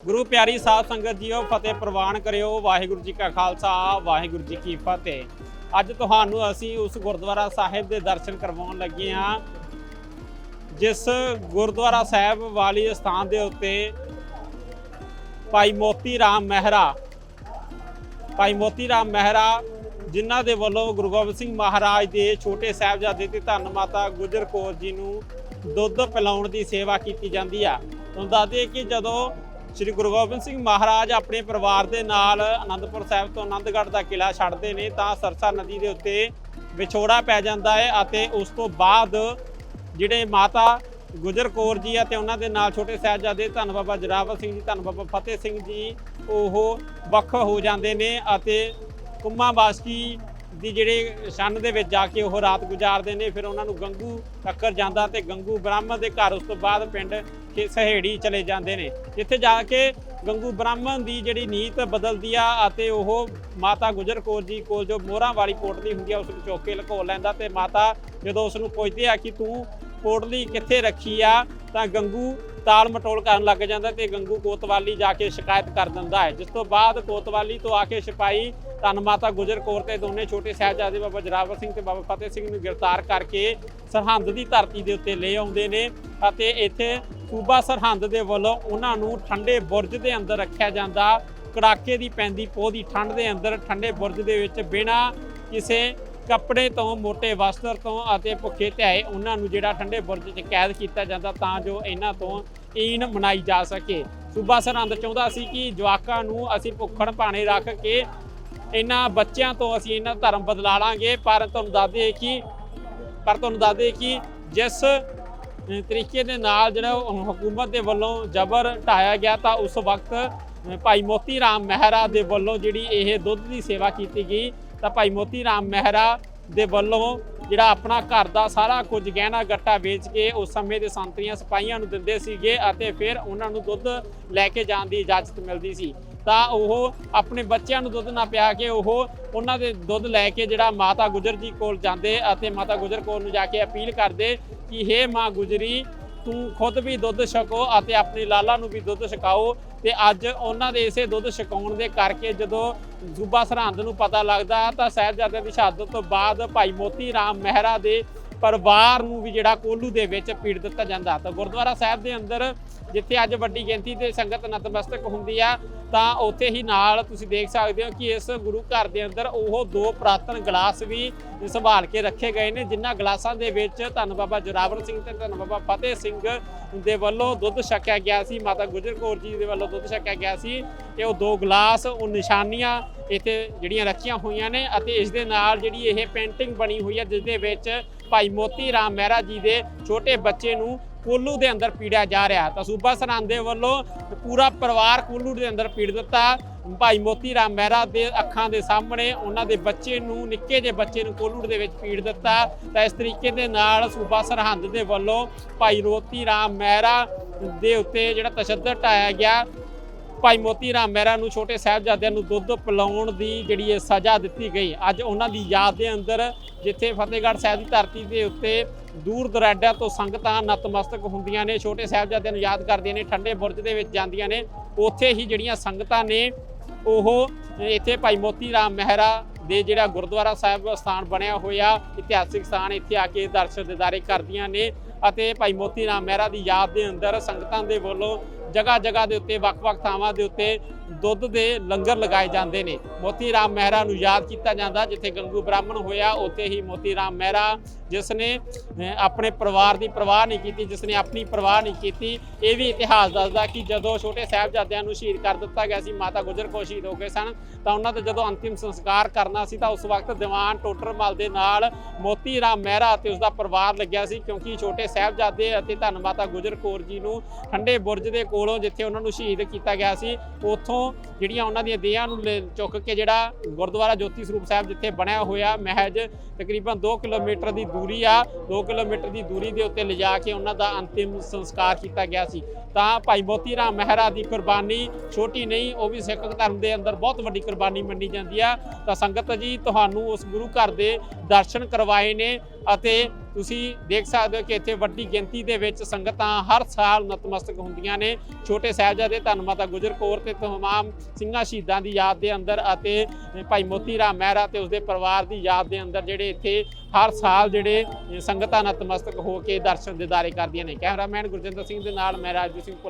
ਗੁਰੂ ਪਿਆਰੀ ਸਾਧ ਸੰਗਤ ਜੀਓ ਫਤਿਹ ਪ੍ਰਵਾਨ ਕਰਿਓ। ਵਾਹਿਗੁਰੂ ਜੀ ਕਾ ਖਾਲਸਾ, ਵਾਹਿਗੁਰੂ ਜੀ ਕੀ ਫਤਿਹ। ਅੱਜ ਤੁਹਾਨੂੰ ਅਸੀਂ ਉਸ ਗੁਰਦੁਆਰਾ ਸਾਹਿਬ ਦੇ ਦਰਸ਼ਨ ਕਰਵਾਉਣ ਲੱਗੇ ਹਾਂ, ਜਿਸ ਗੁਰਦੁਆਰਾ ਸਾਹਿਬ ਵਾਲੀ ਸਥਾਨ ਦੇ ਉੱਤੇ ਭਾਈ ਮੋਤੀ ਰਾਮ ਮਹਿਰਾ, ਭਾਈ ਮੋਤੀ ਰਾਮ ਮਹਿਰਾ, ਜਿਨ੍ਹਾਂ ਦੇ ਵੱਲੋਂ ਗੁਰੂ ਗੋਬਿੰਦ ਸਿੰਘ ਮਹਾਰਾਜ ਦੇ ਛੋਟੇ ਸਾਹਿਬਜ਼ਾਦੇ ਤੇ ਧੰਨ ਮਾਤਾ ਗੁਜਰ ਕੌਰ ਜੀ ਨੂੰ ਦੁੱਧ ਪਿਲਾਉਣ ਦੀ ਸੇਵਾ ਕੀਤੀ ਜਾਂਦੀ ਆ। ਤੁਹਾਨੂੰ ਦੱਸ ਦਈਏ ਕਿ ਜਦੋਂ ਸ੍ਰੀ ਗੁਰੂ ਗੋਬਿੰਦ ਸਿੰਘ ਮਹਾਰਾਜ ਆਪਣੇ ਪਰਿਵਾਰ ਦੇ ਨਾਲ ਆਨੰਦਪੁਰ ਸਾਹਿਬ ਤੋਂ ਆਨੰਦਗੜ੍ਹ ਦਾ ਕਿਲਾ ਛੱਡਦੇ ਨੇ, ਤਾਂ ਸਰਸਾ ਨਦੀ ਦੇ ਉੱਤੇ ਵਿਛੋੜਾ ਪੈ ਜਾਂਦਾ ਹੈ ਅਤੇ ਉਸ ਤੋਂ ਬਾਅਦ ਜਿਹੜੇ ਮਾਤਾ ਗੁਜਰ ਕੌਰ ਜੀ ਆ ਤੇ ਉਹਨਾਂ ਦੇ ਨਾਲ ਛੋਟੇ ਸਾਹਿਬਜ਼ਾਦੇ ਧੰਨ ਬਾਬਾ ਜਰਾਵਰ ਸਿੰਘ ਜੀ, ਧੰਨ ਬਾਬਾ ਫਤਿਹ ਸਿੰਘ ਜੀ, ਉਹ ਵੱਖ ਹੋ ਜਾਂਦੇ ਨੇ ਅਤੇ ਕੁੰਮਾ ਬਾਸਕੀ ਦੀ ਜਿਹੜੇ ਛੰਨ ਦੇ ਵਿੱਚ ਜਾ ਕੇ ਉਹ ਰਾਤ ਗੁਜ਼ਾਰਦੇ ਨੇ, ਫਿਰ ਉਹਨਾਂ ਨੂੰ ਗੰਗੂ ਟੱਕਰ ਜਾਂਦਾ ਤੇ ਗੰਗੂ ਬ੍ਰਾਹਮਣ ਦੇ ਘਰ ਉਸ ਤੋਂ ਬਾਅਦ ਪਿੰਡ ਕਿ ਸਹੇੜੀ ਚਲੇ ਜਾਂਦੇ ਨੇ। ਜਿੱਥੇ ਜਾ ਕੇ ਗੰਗੂ ਬ੍ਰਾਹਮਣ ਦੀ ਜਿਹੜੀ ਨੀਤ ਬਦਲਦੀ ਆ ਅਤੇ ਉਹ ਮਾਤਾ ਗੁਜਰ ਕੌਰ ਜੀ ਕੋਲ ਜੋ ਮੋਹਰਾਂ ਵਾਲੀ ਪੋਟਲੀ ਹੁੰਦੀ ਆ, ਉਸ ਨੂੰ ਚੁੱਕ ਕੇ ਲੈਂਦਾ ਤੇ ਮਾਤਾ ਜਦੋਂ ਉਸ ਨੂੰ ਪੁੱਛਦੇ ਆ ਕਿ ਤੂੰ ਪੋਟਲੀ ਕਿੱਥੇ ਰੱਖੀ ਆ? ਤਾਂ ਗੰਗੂ ਤਾਲ ਮਟੋਲ ਕਰਨ ਲੱਗ ਜਾਂਦਾ ਤੇ ਗੰਗੂ ਕੋਤਵਾਲੀ ਜਾ ਕੇ ਸ਼ਿਕਾਇਤ ਕਰ ਦਿੰਦਾ ਹੈ। ਜਿਸ ਤੋਂ ਬਾਅਦ ਕੋਤਵਾਲੀ ਤੋਂ ਆ ਕੇ ਸਿਪਾਹੀ ਧੰਨ ਮਾਤਾ ਗੁਜਰ ਕੌਰ ਤੇ ਦੋਨੇ ਛੋਟੇ ਸਾਹਿਬਜ਼ਾਦੇ ਬਾਬਾ ਜਰਾਵਰ ਸਿੰਘ ਤੇ ਬਾਬਾ ਫਤਿਹ ਸਿੰਘ ਨੂੰ ਗ੍ਰਿਫਤਾਰ ਕਰਕੇ ਸਰਹੰਦ ਦੀ ਧਰਤੀ ਦੇ ਉੱਤੇ ਲੈ ਆਉਂਦੇ ਨੇ ਅਤੇ ਇੱਥੇ ਸੂਬਾ ਸਰਹੰਦ ਦੇ ਵੱਲੋਂ ਉਹਨਾਂ ਨੂੰ ਠੰਡੇ ਬੁਰਜ ਦੇ ਅੰਦਰ ਰੱਖਿਆ ਜਾਂਦਾ। ਕੜਾਕੇ ਦੀ ਪੈਂਦੀ ਪੋਹ ਦੀ ਠੰਡ ਦੇ ਅੰਦਰ ਠੰਡੇ ਬੁਰਜ ਦੇ ਵਿੱਚ ਬਿਨਾਂ ਕਿਸੇ ਕੱਪੜੇ ਤੋਂ, ਮੋਟੇ ਵਸਤਰ ਤੋਂ ਅਤੇ ਭੁੱਖੇ ਧਿਆਏ ਉਹਨਾਂ ਨੂੰ ਜਿਹੜਾ ਠੰਡੇ ਬੁਰਜ 'ਚ ਕੈਦ ਕੀਤਾ ਜਾਂਦਾ ਤਾਂ ਜੋ ਇਹਨਾਂ ਤੋਂ ਈਨ ਮਨਾਈ ਜਾ ਸਕੇ। ਸੂਬਾ ਸਰਹੰਦ ਚਾਹੁੰਦਾ ਸੀ ਕਿ ਜਵਾਕਾਂ ਨੂੰ ਅਸੀਂ ਭੁੱਖਣ ਭਾਣੇ ਰੱਖ ਕੇ ਇਹਨਾਂ ਬੱਚਿਆਂ ਤੋਂ ਅਸੀਂ ਇਹਨਾਂ ਧਰਮ ਬਦਲਾ ਲਾਂਗੇ। ਪਰ ਤੁਹਾਨੂੰ ਦੱਸ ਦਈਏ ਕਿ, ਪਰ ਤੁਹਾਨੂੰ ਦੱਸ ਦਈਏ ਕਿ ਜਿਸ ਤਰੀਕੇ ਦੇ ਨਾਲ ਜਿਹੜਾ ਹਕੂਮਤ ਦੇ ਵੱਲੋਂ ਜ਼ਬਰ ਢਾਇਆ ਗਿਆ ਤਾਂ ਉਸ ਵਕਤ ਭਾਈ ਮੋਤੀ ਰਾਮ ਮਹਿਰਾ ਦੇ ਵੱਲੋਂ ਜਿਹੜੀ ਇਹ ਦੁੱਧ ਦੀ ਸੇਵਾ ਕੀਤੀ ਗਈ ਤਾਂ ਭਾਈ ਮੋਤੀ ਰਾਮ ਮਹਿਰਾ ਦੇ ਵੱਲੋਂ ਜਿਹੜਾ ਆਪਣਾ ਘਰ ਦਾ ਸਾਰਾ ਕੁਝ ਗਹਿਣਾ ਗੱਟਾ ਵੇਚ ਕੇ ਉਸ ਸਮੇਂ ਦੇ ਸੰਤਰੀਆਂ ਸਿਪਾਹੀਆਂ ਨੂੰ ਦਿੰਦੇ ਸੀਗੇ ਅਤੇ ਫਿਰ ਉਹਨਾਂ ਨੂੰ ਦੁੱਧ ਲੈ ਕੇ ਜਾਣ ਦੀ ਇਜਾਜ਼ਤ ਮਿਲਦੀ ਸੀ। ਤਾਂ ਉਹ ਆਪਣੇ ਬੱਚਿਆਂ ਨੂੰ ਦੁੱਧ ਨਾ ਪਿਆ ਕੇ ਉਹ ਉਹਨਾਂ ਦੇ ਦੁੱਧ ਲੈ ਕੇ ਜਿਹੜਾ ਮਾਤਾ ਗੁਜਰ ਜੀ ਕੋਲ ਜਾਂਦੇ ਅਤੇ ਮਾਤਾ ਗੁਜਰ ਕੋਲ ਨੂੰ ਜਾ ਕੇ ਅਪੀਲ ਕਰਦੇ ਕਿ ਹੇ ਮਾਂ ਗੁਜਰੀ ਤੂੰ ਖੁਦ ਵੀ ਦੁੱਧ ਛਕੋ ਅਤੇ ਆਪਣੀ ਲਾਲਾ ਨੂੰ ਵੀ ਦੁੱਧ ਛਕਾਓ ਤੇ ਅੱਜ ਉਹਨਾਂ ਦੇ ਇਸੇ ਦੁੱਧ ਛਕਾਉਣ ਦੇ ਕਰਕੇ ਜਦੋਂ ਸੂਬਾ ਸਰਹੰਦ ਨੂੰ ਪਤਾ ਲੱਗਦਾ ਤਾਂ ਸਾਹਿਬਜ਼ਾਦਿਆਂ ਦੀ ਸ਼ਹਾਦਤ ਤੋਂ ਬਾਅਦ ਭਾਈ ਮੋਤੀ ਰਾਮ ਮਹਿਰਾ ਦੇ ਪਰਿਵਾਰ ਨੂੰ ਵੀ ਜਿਹੜਾ ਕੋਲੂ ਦੇ ਵਿੱਚ ਪੀੜ ਦਿੱਤਾ ਜਾਂਦਾ ਤਾਂ ਗੁਰਦੁਆਰਾ ਸਾਹਿਬ ਦੇ ਅੰਦਰ ਜਿੱਥੇ ਅੱਜ ਵੱਡੀ ਗਿਣਤੀ ਤੇ ਸੰਗਤ ਨਤਮਸਤਕ ਹੁੰਦੀ ਆ ਤਾਂ ਉੱਥੇ ਹੀ ਨਾਲ ਤੁਸੀਂ ਦੇਖ ਸਕਦੇ ਹੋ ਕਿ ਇਸ ਗੁਰੂ ਘਰ ਦੇ ਅੰਦਰ ਉਹ ਦੋ ਪ੍ਰਾਤਨ ਗਲਾਸ ਵੀ ਸੰਭਾਲ ਕੇ ਰੱਖੇ ਗਏ ਨੇ, ਜਿਨ੍ਹਾਂ ਗਲਾਸਾਂ ਦੇ ਵਿੱਚ ਧੰਨ ਬਾਬਾ ਜੋਰਾਵਰ ਸਿੰਘ ਤੇ ਧੰਨ ਬਾਬਾ ਫਤਿਹ ਸਿੰਘ ਦੇ ਵੱਲੋਂ ਦੁੱਧ ਛਕਿਆ ਗਿਆ ਸੀ, ਮਾਤਾ ਗੁਜਰ ਕੌਰ ਜੀ ਦੇ ਵੱਲੋਂ ਦੁੱਧ ਛਕਿਆ ਗਿਆ ਸੀ ਤੇ ਉਹ ਦੋ ਗਲਾਸ, ਉਹ ਨਿਸ਼ਾਨੀਆਂ ਇੱਥੇ ਜਿਹੜੀਆਂ ਰੱਖੀਆਂ ਹੋਈਆਂ ਨੇ ਅਤੇ ਇਸ ਦੇ ਨਾਲ ਜਿਹੜੀ ਇਹ ਪੇਂਟਿੰਗ ਬਣੀ ਹੋਈ ਹੈ, ਜਿਸ ਦੇ ਵਿੱਚ ਭਾਈ ਮੋਤੀ ਰਾਮ ਮਹਿਰਾ ਜੀ ਦੇ ਛੋਟੇ ਬੱਚੇ ਨੂੰ ਕੋਲੂ ਦੇ ਅੰਦਰ ਪੀੜਿਆ ਜਾ ਰਿਹਾ। ਤਾਂ ਸੂਬਾ ਸਰਹੰਦ ਦੇ ਵੱਲੋਂ ਪੂਰਾ ਪਰਿਵਾਰ ਕੋਲੂ ਦੇ ਅੰਦਰ ਪੀੜ ਦਿੱਤਾ। ਭਾਈ ਮੋਤੀ ਰਾਮ ਮਹਿਰਾ ਦੇ ਅੱਖਾਂ ਦੇ ਸਾਹਮਣੇ ਉਹਨਾਂ ਦੇ ਬੱਚੇ ਨੂੰ, ਨਿੱਕੇ ਜਿਹੇ ਬੱਚੇ ਨੂੰ ਕੋਲੂੜ ਦੇ ਵਿੱਚ ਪੀੜ ਦਿੱਤਾ। ਤਾਂ ਇਸ ਤਰੀਕੇ ਦੇ ਨਾਲ ਸੂਬਾ ਸਰਹੰਦ ਦੇ ਵੱਲੋਂ ਭਾਈ ਰੋਤੀ ਰਾਮ ਮਹਿਰਾ ਦੇ ਉੱਤੇ ਜਿਹੜਾ ਤਸ਼ੱਦਦ ਢਾਇਆ ਗਿਆ ਭਾਈ ਮੋਤੀ ਰਾਮ ਮਹਿਰਾ ਨੂੰ, ਛੋਟੇ ਸਾਹਿਬਜ਼ਾਦਿਆਂ ਨੂੰ ਦੁੱਧ ਪਿਲਾਉਣ ਦੀ ਜਿਹੜੀ ਇਹ ਸਜ਼ਾ ਦਿੱਤੀ ਗਈ। ਅੱਜ ਉਹਨਾਂ ਦੀ ਯਾਦ ਦੇ ਅੰਦਰ ਜਿੱਥੇ ਫਤਿਹਗੜ੍ਹ ਸਾਹਿਬ ਦੀ ਧਰਤੀ ਦੇ ਉੱਤੇ ਦੂਰ ਦਰਾਡਿਆਂ ਤੋਂ ਸੰਗਤਾਂ ਨਤਮਸਤਕ ਹੁੰਦੀਆਂ ਨੇ, ਛੋਟੇ ਸਾਹਿਬਜ਼ਾਦਿਆਂ ਨੂੰ ਯਾਦ ਕਰਦੀਆਂ ਨੇ, ਠੰਡੇ ਬੁਰਜ ਦੇ ਵਿੱਚ ਜਾਂਦੀਆਂ ਨੇ, ਉੱਥੇ ਹੀ ਜਿਹੜੀਆਂ ਸੰਗਤਾਂ ਨੇ, ਉਹ ਇੱਥੇ ਭਾਈ ਮੋਤੀ ਰਾਮ ਮਹਿਰਾ ਦੇ ਜਿਹੜਾ ਗੁਰਦੁਆਰਾ ਸਾਹਿਬ ਸਥਾਨ ਬਣਿਆ ਹੋਇਆ, ਇਤਿਹਾਸਿਕ ਸਥਾਨ ਇੱਥੇ ਆ ਕੇ ਦਰਸ਼ਨ ਦਿਦਾਰੇ ਕਰਦੀਆਂ ਨੇ ਅਤੇ ਭਾਈ ਮੋਤੀ ਰਾਮ ਮਹਿਰਾ ਦੀ ਯਾਦ ਦੇ ਅੰਦਰ ਸੰਗਤਾਂ ਦੇ ਵੱਲੋਂ ਜਗ੍ਹਾ ਜਗ੍ਹਾ ਦੇ ਉੱਤੇ ਵੱਖ-ਵੱਖ ਥਾਵਾਂ ਦੇ ਉੱਤੇ ਦੁੱਧ ਦੇ ਲੰਗਰ ਲਗਾਏ ਜਾਂਦੇ ਨੇ। ਮੋਤੀ ਰਾਮ ਮਹਿਰਾ ਨੂੰ ਯਾਦ ਕੀਤਾ ਜਾਂਦਾ, ਜਿੱਥੇ ਗੰਗੂ ਬ੍ਰਾਹਮਣ ਹੋਇਆ, ਉੱਥੇ ਹੀ ਮੋਤੀ ਰਾਮ ਮਹਿਰਾ ਜਿਸ ਨੇ ਆਪਣੇ ਪਰਿਵਾਰ ਦੀ ਪਰਵਾਹ ਨਹੀਂ ਕੀਤੀ ਜਿਸ ਨੇ ਆਪਣੀ ਪਰਵਾਹ ਨਹੀਂ ਕੀਤੀ, ਇਹ ਵੀ ਇਤਿਹਾਸ ਦੱਸਦਾ ਕਿ ਜਦੋਂ ਛੋਟੇ ਸਾਹਿਬਜ਼ਾਦਿਆਂ ਨੂੰ ਸ਼ਹੀਦ ਕਰ ਦਿੱਤਾ ਗਿਆ ਸੀ, ਮਾਤਾ ਗੁਜਰ ਕੌਰ ਸ਼ਹੀਦ ਹੋ ਗਏ ਸਨ, ਤਾਂ ਉਹਨਾਂ ਦਾ ਜਦੋਂ ਅੰਤਿਮ ਸੰਸਕਾਰ ਕਰਨਾ ਸੀ, ਤਾਂ ਉਸ ਵਕਤ ਦੀਵਾਨ ਟੋਟਰਮਲ ਦੇ ਨਾਲ ਮੋਤੀ ਰਾਮ ਮਹਿਰਾ ਅਤੇ ਉਸ ਦਾ ਪਰਿਵਾਰ ਲੱਗਿਆ ਸੀ, ਕਿਉਂਕਿ ਛੋਟੇ ਸਾਹਿਬਜ਼ਾਦੇ ਅਤੇ ਧੰਨ ਮਾਤਾ ਗੁਜਰ ਕੌਰ ਜੀ ਨੂੰ ਠੰਡੇ ਬੁਰਜ ਦੇ ਕੋਲੋਂ ਜਿੱਥੇ ਉਹਨਾਂ ਨੂੰ ਸ਼ਹੀਦ ਕੀਤਾ ਗਿਆ ਸੀ, ਉੱਥੋਂ ਜਿਹੜੀਆਂ ਉਹਨਾਂ ਦੀਆਂ ਦੇਹਾਂ ਨੂੰ ਲੈ- ਚੁੱਕ ਕੇ ਜਿਹੜਾ ਗੁਰਦੁਆਰਾ ਜੋਤੀ ਸਰੂਪ ਸਾਹਿਬ ਜਿੱਥੇ ਬਣਿਆ ਹੋਇਆ ਮਹਿਜ ਤਕਰੀਬਨ 2 ਕਿਲੋਮੀਟਰ ਦੀ ਦੂਰੀ ਆ 2 ਕਿਲੋਮੀਟਰ ਦੀ ਦੂਰੀ ਦੇ ਉੱਤੇ ਲਿਜਾ ਕੇ ਉਹਨਾਂ ਦਾ ਅੰਤਿਮ ਸੰਸਕਾਰ ਕੀਤਾ ਗਿਆ ਸੀ। ਤਾਂ ਭਾਈ ਮੋਤੀ ਰਾਮ ਮਹਿਰਾ ਦੀ ਕੁਰਬਾਨੀ ਛੋਟੀ ਨਹੀਂ, ਉਹ ਵੀ ਸਿੱਖ ਧਰਮ ਦੇ ਅੰਦਰ ਬਹੁਤ ਵੱਡੀ ਕੁਰਬਾਨੀ ਮੰਨੀ ਜਾਂਦੀ ਆ। ਤਾਂ ਸੰਗਤ ਜੀ, ਤੁਹਾਨੂੰ ਉਸ ਗੁਰੂ ਘਰ ਦੇ ਦਰਸ਼ਨ ਕਰਵਾਏ ਨੇ ਅਤੇ ਤੁਸੀਂ ਦੇਖ ਸਕਦੇ ਹੋ ਕਿ ਇੱਥੇ ਵੱਡੀ ਗਿਣਤੀ ਦੇ ਵਿੱਚ ਸੰਗਤਾਂ ਹਰ ਸਾਲ ਨਤਮਸਤਕ ਹੁੰਦੀਆਂ ਨੇ। ਛੋਟੇ ਸਾਹਿਬਜ਼ਾਦੇ ਧੰਨ ਮਾਤਾ ਗੁਜਰ ਕੌਰ ਤੇ ਤਮਾਮ ਸਿੰਘਾਂ ਸ਼ਹੀਦਾਂ ਦੀ ਯਾਦ ਦੇ ਅੰਦਰ ਅਤੇ ਭਾਈ ਮੋਤੀ ਰਾਮ ਮਹਿਰਾ ਤੇ ਉਸਦੇ ਪਰਿਵਾਰ ਦੀ ਯਾਦ ਦੇ ਅੰਦਰ ਜਿਹੜੇ ਇੱਥੇ ਹਰ ਸਾਲ ਜਿਹੜੇ ਸੰਗਤਾਂ ਨਤਮਸਤਕ ਹੋ ਕੇ ਦਰਸ਼ਨ ਦਿਦਾਰੇ ਕਰਦੀਆਂ ਨੇ। ਕੈਮਰਾਮੈਨ ਗੁਰਜਿੰਦਰ ਸਿੰਘ ਦੇ ਨਾਲ ਮੈਂ ਰਾਜਵੀਰ ਸਿੰਘ ਭੁੱਲਰ।